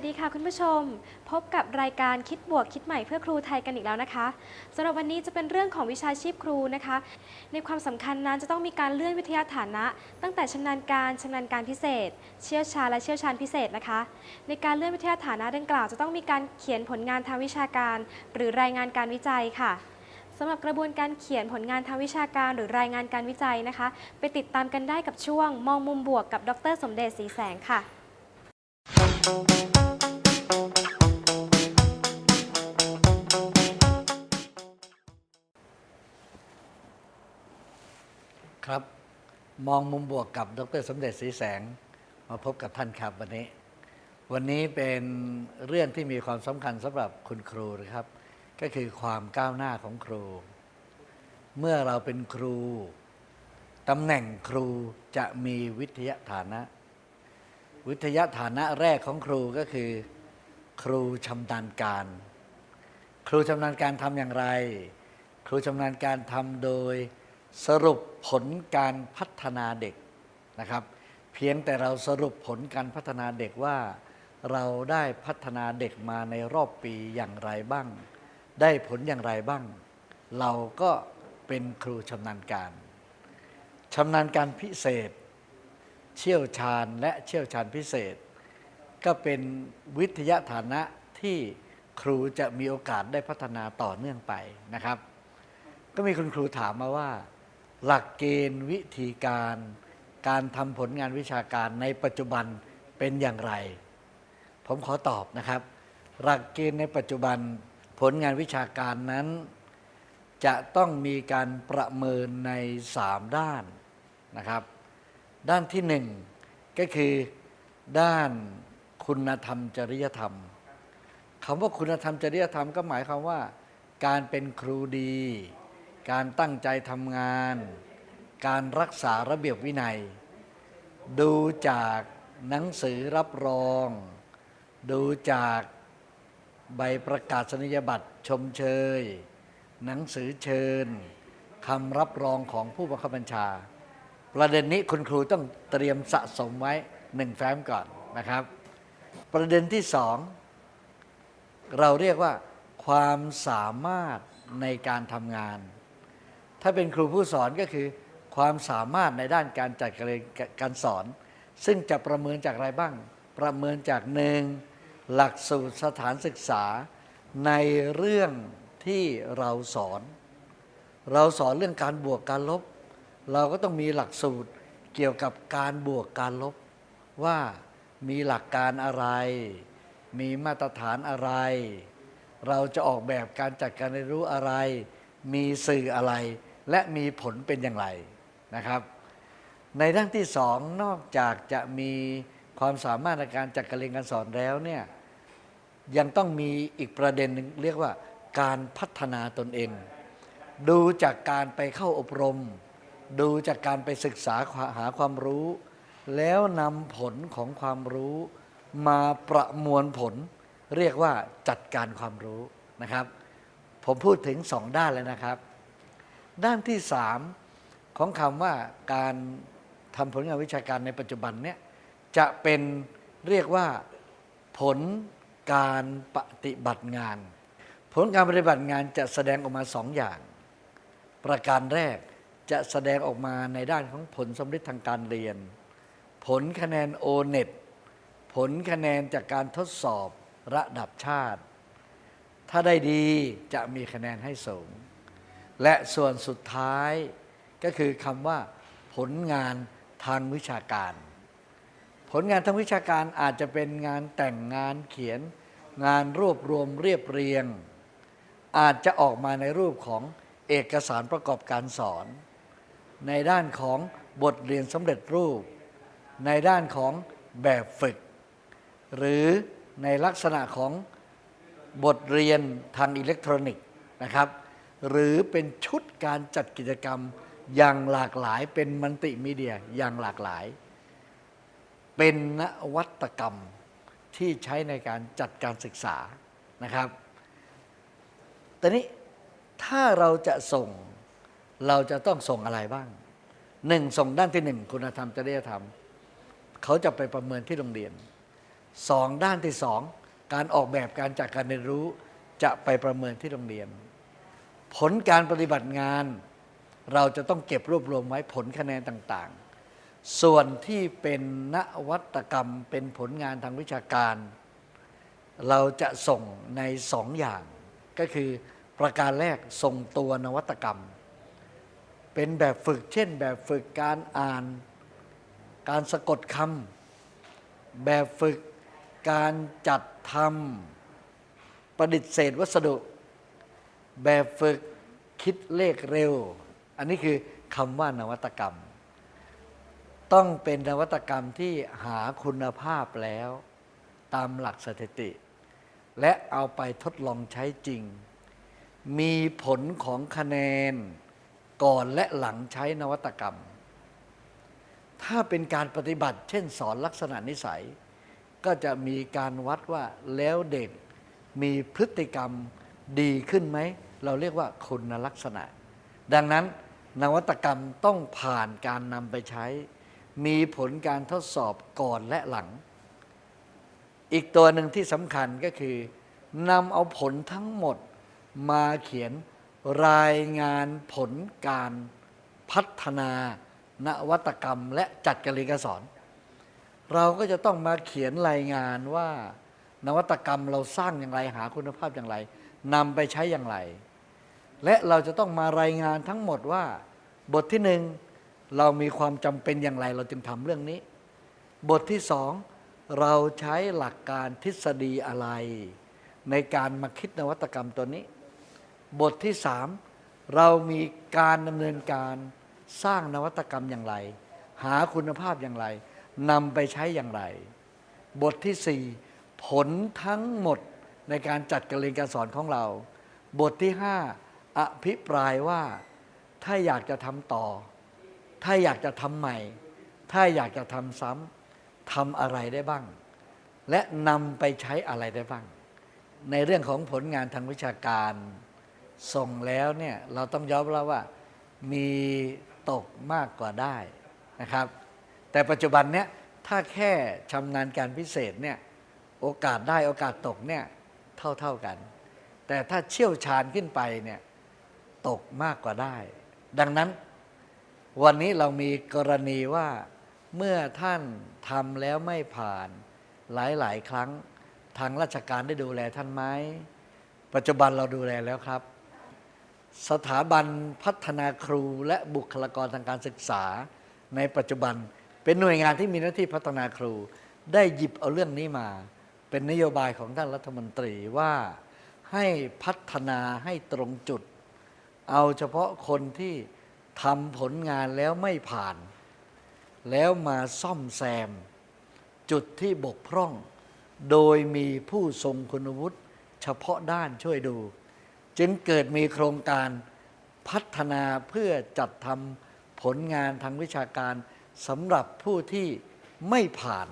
สวัสดีค่ะคุณผู้ชม พบกับรายการคิดบวกคิดใหม่เพื่อครูไทยกันอีกแล้วนะคะสำหรับวันนี้จะเป็นเรื่องของวิชาชีพครูนะคะ ในความสำคัญนั้นจะต้องมีการเลื่อนวิทยาฐานะ ตั้งแต่ชำนาญการชำนาญการพิเศษ เชี่ยวชาญและเชี่ยวชาญพิเศษนะคะ ในการเลื่อนวิทยาฐานะดังกล่าวจะต้องมีการเขียนผลงานทางวิชาการ หรือรายงานการวิจัยค่ะสำหรับกระบวนการเขียนผลงานทางวิชาการหรือรายงานการวิจัยนะคะ ไปติดตามกันได้กับช่วง มองมุมบวกกับดร สมเด็จศรีแสงค่ะ ครับ มองมุมบวกกับดรสมเด็จศรีแสง มาพบกับท่านครับวันนี้ วันนี้เป็นเรื่องที่มีความสำคัญสำหรับคุณครูนะครับ ก็คือความก้าวหน้าของครู เมื่อเราเป็นครูตำแหน่งครูจะมีวิทยาฐานะ วิทยาฐานะแรกของครูก็คือ ครูชำนาญการ ครูชำนาญการทำอย่างไร ครูชำนาญการทำโดย สรุปผลการพัฒนาเด็กนะครับ เพียงแต่เราสรุปผลการพัฒนาเด็กว่า เราได้พัฒนาเด็กมาในรอบปีอย่างไรบ้าง ได้ผลอย่างไรบ้าง เราก็เป็นครูชำนาญการชำนาญการพิเศษ เชี่ยวชาญและเชี่ยวชาญพิเศษ ก็เป็นวิทยาฐานะที่ครูจะมีโอกาสได้พัฒนาต่อเนื่องไปนะครับ ก็มีคุณครูถามมาว่า หลักเกณฑ์วิธีการ การทำผลงานวิชาการในปัจจุบันเป็นอย่างไร ผมขอตอบนะครับ หลักเกณฑ์ในปัจจุบันผลงานวิชาการนั้น จะต้องมีการประเมินใน 3 ด้านนะครับ ด้านที่หนึ่งก็คือด้านคุณธรรมจริยธรรมคำว่าคุณธรรมจริยธรรมก็หมายความว่า การเป็นครูดี การตั้งใจทำงาน การรักษาระเบียบวินัย ดูจากหนังสือรับรอง ดูจากใบประกาศนียบัตรชมเชย หนังสือเชิญคำรับรองของผู้บังคับบัญชา ประเด็นนี้คุณครูต้องเตรียมสะสมไว้หนึ่งแฟ้มก่อนนะครับ ประเด็นที่สองเราเรียกว่า ความสามารถในการทำงาน ถ้าเป็นครูผู้สอนก็คือ ความสามารถในด้านการจัดการเรียนการสอน ซึ่งจะประเมินจากอะไรบ้าง ประเมินจากหนึ่งหลักสูตรสถานศึกษา ในเรื่องที่เราสอน เราสอนเรื่องการบวกการลบ เราก็ต้องมีหลักสูตรเกี่ยวกับการบวกการลบ ว่ามีหลักการอะไร มีมาตรฐานอะไร เราจะออกแบบการจัดการเรียนรู้อะไร มีสื่ออะไร และมีผลเป็นอย่างไรนะครับ ในด้านที่สองนอกจากจะมีความสามารถในการจัดการเรียนการสอนแล้วเนี่ยยังต้องมีอีกประเด็นหนึ่งเรียกว่าการพัฒนาตนเอง ดูจากการไปเข้าอบรม ดูจากการไปศึกษาหาความรู้ แล้วนำผลของความรู้ มาประมวลผล เรียกว่าจัดการความรู้นะครับ ผมพูดถึงสองด้านแล้วนะครับ ด้านที่สามของคำว่าการทำผลงานวิชาการในปัจจุบันเนี่ยจะเป็นเรียกว่าผลการปฏิบัติงาน ผลการปฏิบัติงานจะแสดงออกมาสองอย่าง ประการแรกจะแสดงออกมาในด้านของผลสำเร็จทางการเรียน ผลคะแนนโอเน็ตผลคะแนนจากการทดสอบระดับชาติ ถ้าได้ดีจะมีคะแนนให้สูง และส่วนสุดท้ายก็คือคำว่า ผลงานทางวิชาการ ผลงานทางวิชาการอาจจะเป็นงานแต่งงานเขียน งานรวบรวมเรียบเรียง อาจจะออกมาในรูปของเอกสารประกอบการสอน ในด้านของบทเรียนสำเร็จรูป ในด้านของแบบฝึก หรือในลักษณะของบทเรียนทางอิเล็กทรอนิกส์นะครับ หรือเป็นชุดการจัดกิจกรรมอย่างหลากหลายเป็นมัลติมีเดียอย่างหลากหลาย เป็นนวัตกรรมที่ใช้ในการจัดการศึกษานะครับตอนนี้ถ้าเราจะส่งเราจะต้องส่งอะไรบ้างหนึ่งส่งด้านที่หนึ่งคุณธรรมจริยธรรม เขาจะไปประเมินที่โรงเรียนสองด้านที่สองการออกแบบการจัดการเรียนรู้จะไปประเมินที่โรงเรียน ผลการปฏิบัติงาน เราจะต้องเก็บรวบรวมไว้ผลคะแนนต่างๆ ส่วนที่เป็นนวัตกรรมเป็นผลงานทางวิชาการ เราจะส่งในสองอย่าง ก็คือประการแรกส่งตัวนวัตกรรม เป็นแบบฝึกเช่น แบบฝึกการอ่าน การสะกดคำแบบฝึกการจัดทำประดิษฐ์เศษวัสดุ แบบฝึกคิดเลขเร็ว อันนี้คือคำว่านวัตกรรม ต้องเป็นนวัตกรรมที่หาคุณภาพแล้ว ตามหลักสถิติ และเอาไปทดลองใช้จริง มีผลของคะแนนก่อนและหลังใช้นวัตกรรม ถ้าเป็นการปฏิบัติ เช่นสอนลักษณะนิสัย ก็จะมีการวัดว่าแล้วเด็กมีพฤติกรรม ดีขึ้นไหม เราเรียกว่าคุณลักษณะ ดังนั้นนวัตกรรมต้องผ่านการนำไปใช้ มีผลการทดสอบก่อนและหลัง อีกตัวหนึ่งที่สำคัญก็คือนำเอาผลทั้งหมดมาเขียนรายงานผลการพัฒนานวัตกรรมและจัดการเรียนการสอน เราก็จะต้องมาเขียนรายงานว่านวัตกรรมเราสร้างอย่างไรหาคุณภาพอย่างไร นำไปใช้อย่างไร และเราจะต้องมารายงานทั้งหมดว่า บทที่หนึ่งเรามีความจำเป็นอย่างไร เราจึงทำเรื่องนี้ บทที่สองเราใช้หลักการทฤษฎีอะไร ในการมาคิดนวัตกรรมตัวนี้ บทที่สามเรามีการดำเนินการสร้างนวัตกรรมอย่างไร หาคุณภาพอย่างไรนำไปใช้อย่างไร บทที่สี่ผลทั้งหมด ในการจัดการเรียนการสอนของเรา บทที่ห้าอภิปรายว่าถ้าอยากจะทำต่อ ถ้าอยากจะทำใหม่ ถ้าอยากจะทำซ้ำทำอะไรได้บ้าง และนำไปใช้อะไรได้บ้าง ในเรื่องของผลงานทางวิชาการส่งแล้วเนี่ยเราต้องยอมรับว่ามีตกมากกว่าได้นะครับ แต่ปัจจุบันเนี่ยถ้าแค่ชำนาญการพิเศษเนี่ยโอกาสได้โอกาสตกเนี่ย เท่า ๆกัน แต่ถ้าเชี่ยวชาญขึ้นไปเนี่ยตกมากกว่าได้ ดังนั้นวันนี้เรามีกรณีว่าเมื่อท่านทำแล้วไม่ผ่านหลาย ๆ ครั้งทางราชการได้ดูแลท่านไหมปัจจุบันเราดูแลแล้วครับ สถาบันพัฒนาครูและบุคลากรทางการศึกษา ในปัจจุบันเป็นหน่วยงานที่มีหน้าที่พัฒนาครู ได้หยิบเอาเรื่องนี้มา เป็นนโยบายของท่านรัฐมนตรีว่าให้พัฒนาให้ตรงจุด เอาเฉพาะคนที่ทำผลงานแล้วไม่ผ่าน แล้วมาซ่อมแซม จุดที่บกพร่อง โดยมีผู้ทรงคุณวุฒิเฉพาะด้านช่วยดู จึงเกิดมีโครงการพัฒนาเพื่อจัดทำผลงานทางวิชาการสำหรับผู้ที่ไม่ผ่าน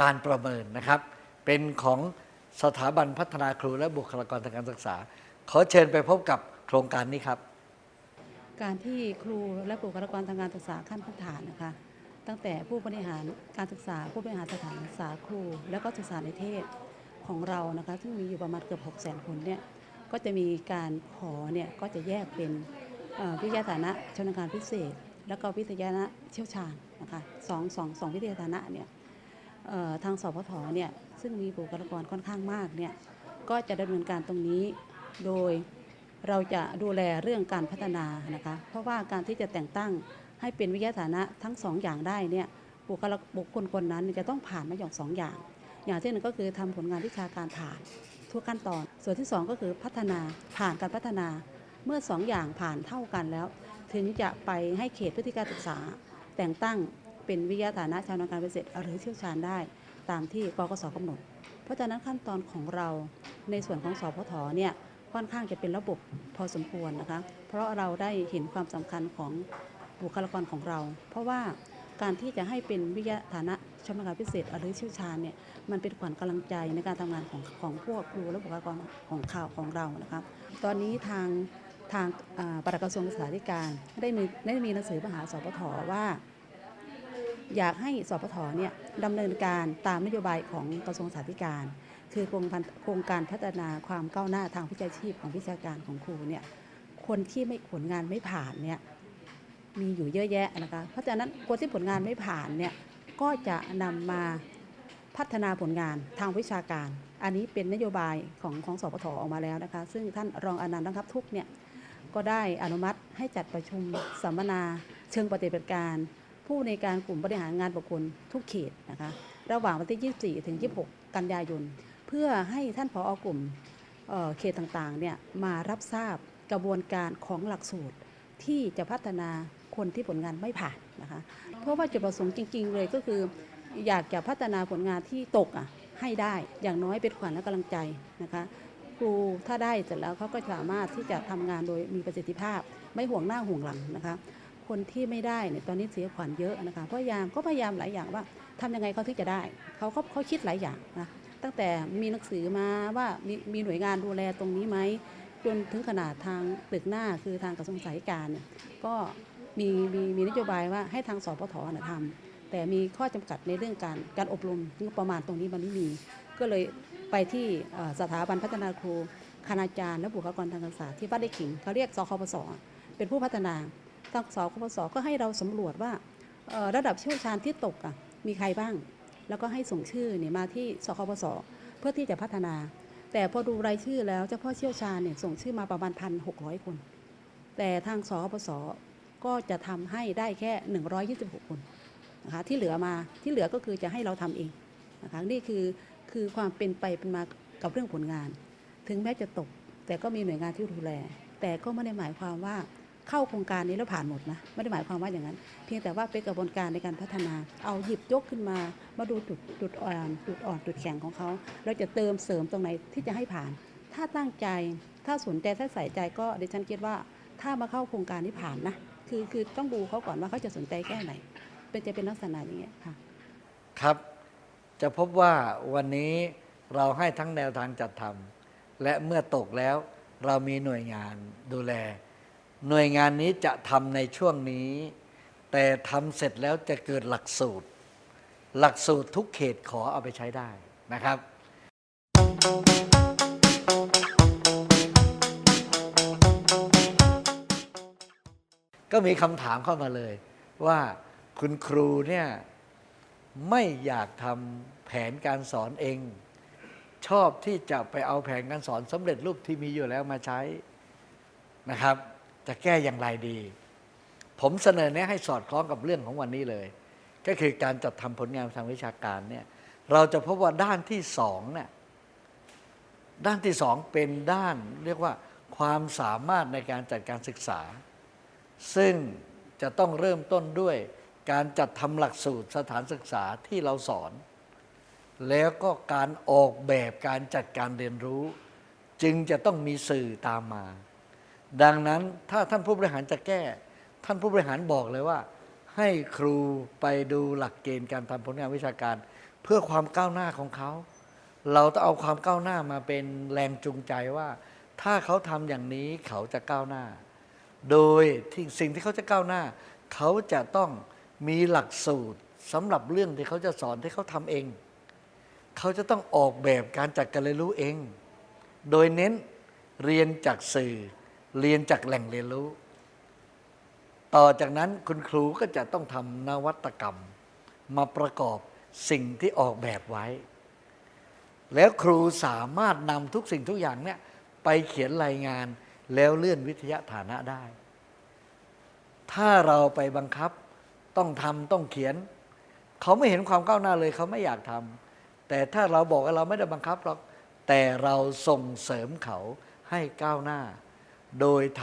การประเมินนะครับ เป็นของสถาบันพัฒนาครูและบุคลากรทางการศึกษา ขอเชิญไปพบกับโครงการนี้ครับ การที่ครูและบุคลากรทางการศึกษาขั้นพื้นฐานนะคะ ตั้งแต่ผู้บริหารการศึกษา ผู้บริหารสถานศึกษาครู และก็ศึกษาในเทศของเรานะคะ ซึ่งมีอยู่ประมาณเกือบ6 0 0 0 0คนเนี่ยก็จะมีการขอเนี่ยก็จะแยกเป็นวิทยาฐานะชำนาญการพิเศษ แล้วก็วิทยาฐานะเชี่ยวชาญนะคะสองสองสองวิทยาฐานะเนี่ยทางสพทเนี่ย ซึ่งมีบุคลากรค่อนข้างมากเนี่ยก็จะดำเนินการตรงนี้โดยเราจะดูแลเรื่องการพัฒนานะคะเพราะว่าการที่จะแต่งตั้งให้เป็นวิทยาฐานะทั้งสองอย่างได้เนี่ยบุคลากบุคคลคนนั้นจะต้องผ่านมาอย่างสองอย่าง อย่างที่หนึ่งก็คือทำผลงานวิชาการผ่านทุกขั้นตอน ส่วนที่สองก็คือพัฒนาผ่านการพัฒนาเมื่อสองอย่างผ่านเท่ากันแล้ว ถึงจะไปให้เขตพื้นที่การศึกษา แต่งตั้งเป็นวิทยาฐานะชาวนาการพิเศษหรือเชี่ยวชาญได้ ตามที่กกสกำหนด เพราะฉะนั้นขั้นตอนของเราในส่วนของสพทเนี่ยค่อนข้างจะเป็นระบบพอสมควรนะคะ เพราะเราได้เห็นความสำคัญของบุคลากรของเรา เพราะว่าการที่จะให้เป็นวิทยาฐานะชำนาญการพิเศษหรือเชี่ยวชาญเนี่ยมันเป็นขวัญกำลังใจในการทำงานของของพวกครูและบุคลากรของข่าวของเรานะครับตอนนี้ทางทางปลัดกระทรวงศึกษาธิการได้มีได้มีหนังสือมหาสปทว่า อยากให้สพทเนี่ยดำเนินการตามนโยบายของกระทรวงสาธารณการ คือโครงการพัฒนาความก้าวหน้าทางวิชาชีพของวิชาการของครูเนี่ยคนที่ไม่ผลงานไม่ผ่านเนี่ยมีอยู่เยอะแยะนะคะเพราะฉะนั้นคนที่ผลงานไม่ผ่านเนี่ยก็จะนำมาพัฒนาผลงานทางวิชาการ อันนี้เป็นนโยบายของของสพทออกมาแล้วนะคะ ซึ่งท่านรองอนันต์นะครับทุกเนี่ยก็ได้อนุมัติให้จัดประชุมสัมมนาเชิงปฏิบัติการ ผู้ในการกลุ่มบริหารงานบุคคลทุกเขตนะคะระหว่างวันที่ 24 ถึง 26 กันยายน เพื่อให้ท่านผออกลุ่มเเขตต่างๆเนี่ยมารับทราบกระบวนการของหลักสูตรที่จะพัฒนาคนที่ผลงานไม่ผ่านนะคะเพราะว่าจุดประสงค์จริง ๆ เลยก็คือ อยากจะพัฒนาผลงานที่ตกอะให้ได้อย่างน้อยเป็นขวัญและกำลังใจนะคะครูถ้าได้เสร็จแล้วเขาก็สามารถที่จะทำงานโดยมีประสิทธิภาพ ไม่ห่วงหน้าห่วงหลังนะคะ คนที่ไม่ได้เนี่ยตอนนี้เสียขวัญเยอะนะคะพยายามก็พยายามหลายอย่างว่าทำยังไงเขาถึงจะได้เขาก็เขาคิดหลายอย่างนะตั้งแต่มีหนังสือมาว่ามีมีหน่วยงานดูแลตรงนี้ไหมจนถึงขนาดทางตึกหน้าคือทางกระทรวงสาธารณการเนี่ยก็มีมีมีนโยบายว่าให้ทางสปทนะทำแต่มีข้อจำกัดในเรื่องการการอบรมงบประมาณตรงนี้มันไม่มี ก็เลยไปที่สถาบันพัฒนาครูคณาจารย์และบุคลากรทางการศึกษาที่บ้านได้ขิงเขาเรียกสคปสเป็นผู้พัฒนา ทางสคปสก็ให้เราสำรวจว่าระดับเชี่ยวชาญที่ตกอะมีใครบ้าง แล้วก็ให้ส่งชื่อเนี่ยมาที่สคปสเพื่อที่จะพัฒนา แต่พอดูรายชื่อแล้วเฉพาะเชี่ยวชาญเนี่ยส่งชื่อมาประมาณพันหกร้อยคน แต่ทางสคปสก็จะทำให้ได้แค่ 126 คนนะคะที่เหลือมาที่เหลือก็คือจะให้เราทำเองนะคะนี่คือคือความเป็นไปเป็นมากับเรื่องผลงาน ถึงแม้จะตก แต่ก็มีหน่วยงานที่ดูแล แต่ก็ไม่ได้หมายความว่า เข้าโครงการนี้แล้วผ่านหมดนะไม่ได้หมายความว่าอย่างนั้น เพียงแต่ว่าเป็นกระบวนการในการพัฒนา เอาหยิบยกขึ้นมา มาดูจุดจุดอ่อนจุดอ่อนจุดแข็งของเขาเราจะเติมเสริมตรงไหนที่จะให้ผ่าน ถ้าตั้งใจ ถ้าสนใจถ้าใส่ใจก็ดิฉันคิดว่าถ้ามาเข้าโครงการนี้ผ่านนะคือคือต้องดูเขาก่อนว่าเขาจะสนใจแค่ไหน เป็นจะเป็นลักษณะอย่างเงี้ยค่ะครับ จะพบว่าวันนี้เราให้ทั้งแนวทางจัดทำและเมื่อตกแล้วเรามีหน่วยงานดูแล หน่วยงานนี้จะทำในช่วงนี้ แต่ทำเสร็จแล้วจะเกิดหลักสูตร หลักสูตรทุกเขตขอเอาไปใช้ได้นะครับ ก็มีคำถามเข้ามาเลย ว่าคุณครูเนี่ยไม่อยากทำแผนการสอนเอง ชอบที่จะไปเอาแผนการสอนสำเร็จรูปที่มีอยู่แล้วมาใช้นะครับ จะแก้อย่างไรดี ผมเสนอแนะให้สอดคล้องกับเรื่องของวันนี้เลย ก็คือการจัดทำผลงานทางวิชาการเนี่ยเราจะพบว่าด้านที่สองเนี่ยด้านที่สองเป็นด้านเรียกว่าความสามารถในการจัดการศึกษา ซึ่งจะต้องเริ่มต้นด้วยการจัดทำหลักสูตรสถานศึกษาที่เราสอน แล้วก็การออกแบบการจัดการเรียนรู้ จึงจะต้องมีสื่อตามมา ดังนั้นถ้าท่านผู้บริหารจะแก้ ท่านผู้บริหารบอกเลยว่า ให้ครูไปดูหลักเกณฑ์การทำผลงานวิชาการ เพื่อความก้าวหน้าของเขา เราต้องเอาความก้าวหน้ามาเป็นแรงจูงใจว่า ถ้าเขาทำอย่างนี้เขาจะก้าวหน้า โดยที่สิ่งที่เขาจะก้าวหน้า เขาจะต้องมีหลักสูตรสำหรับเรื่องที่เขาจะสอนที่เขาทำเอง เขาจะต้องออกแบบการจัดการเรียนรู้เอง โดยเน้นเรียนจากสื่อ เรียนจากแหล่งเรียนรู้ ต่อจากนั้นคุณครูก็จะต้องทำนวัตกรรม มาประกอบสิ่งที่ออกแบบไว้ แล้วครูสามารถนำทุกสิ่งทุกอย่างเนี่ยไปเขียนรายงานแล้วเลื่อนวิทยาฐานะได้ ถ้าเราไปบังคับต้องทำต้องเขียน เขาไม่เห็นความก้าวหน้าเลยเขาไม่อยากทำแต่ถ้าเราบอกว่าเราไม่ได้บังคับหรอกแต่เราส่งเสริมเขาให้ก้าวหน้า โดยท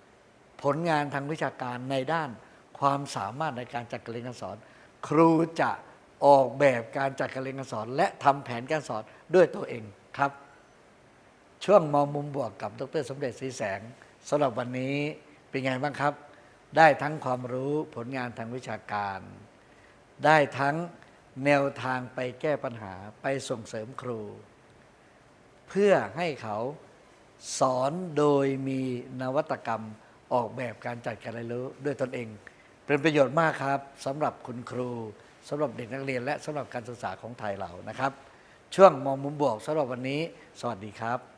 ำผลงานทางวิชาการในด้านความสามารถในการจัดการเรียนการสอน ครูจะออกแบบการจัดการเรียนการสอน และทำแผนการสอนด้วยตัวเองครับ ช่วงมองมุมบวกกับดร สมเด็จศรีแสงสำหรับวันนี้เป็นไงบ้างครับ ได้ทั้งความรู้ผลงานทางวิชาการ ได้ทั้งแนวทางไปแก้ปัญหาไปส่งเสริมครู เพื่อให้เขา สอนโดยมีนวัตกรรมออกแบบการจัดการเรียนรู้ด้วยตนเอง เป็นประโยชน์มากครับสำหรับคุณครูสำหรับเด็กนักเรียน และสำหรับการศึกษาของไทยเรานะครับ ช่วงมองมุมบวกสำหรับวันนี้ สวัสดีครับ